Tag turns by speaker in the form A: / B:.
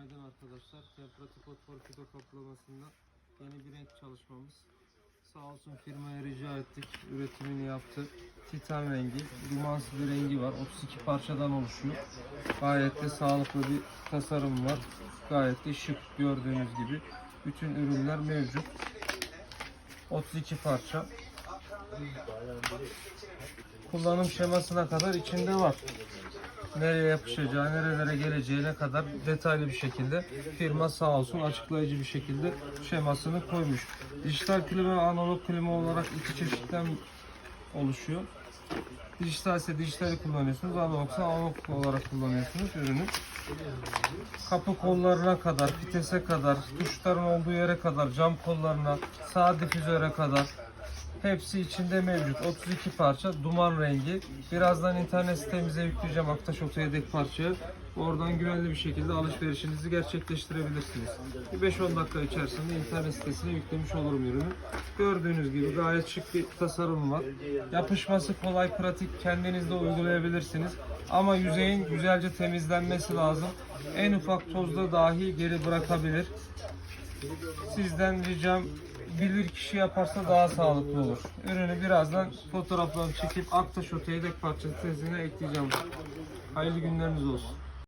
A: Günaydın arkadaşlar. Temperatif Fosfor Fido kaplamasında yeni bir renk çalışmamız. Sağ olsun firmaya rica ettik. Üretimini yaptı. Titan rengi, dumansız bir rengi var. 32 parçadan oluşuyor. Gayet de sağlıklı bir tasarım var. Gayet de şık gördüğünüz gibi. Bütün ürünler mevcut. 32 parça. Kullanım şemasına kadar içinde var nereye yapışacağı, nerelere geleceğine kadar detaylı bir şekilde firma sağ olsun açıklayıcı bir şekilde şemasını koymuş. Dijital klima analog klima olarak iki çeşitten oluşuyor. Dijital ise dijitali kullanıyorsunuz, analog ise analog olarak kullanıyorsunuz ürünü. Kapı kollarına kadar, vitese kadar, tuşların olduğu yere kadar, cam kollarına, sağ difüzöre kadar Hepsi içinde mevcut. 32 parça duman rengi. Birazdan internet sitemize yükleyeceğim Aktaş Oto yedek parçayı. Oradan güvenli bir şekilde alışverişinizi gerçekleştirebilirsiniz. Bir 5-10 dakika içerisinde internet sitesine yüklemiş olurum ürünü. Gördüğünüz gibi gayet şık bir tasarım var. Yapışması kolay, pratik, kendiniz de uygulayabilirsiniz. Ama yüzeyin güzelce temizlenmesi lazım. En ufak tozda dahi geri bırakabilir. Sizden ricam bilir kişi yaparsa daha sağlıklı olur. Ürünü birazdan fotoğraflarını çekip Aktaş Oto yedek parçası tezine ekleyeceğim. Hayırlı günleriniz olsun.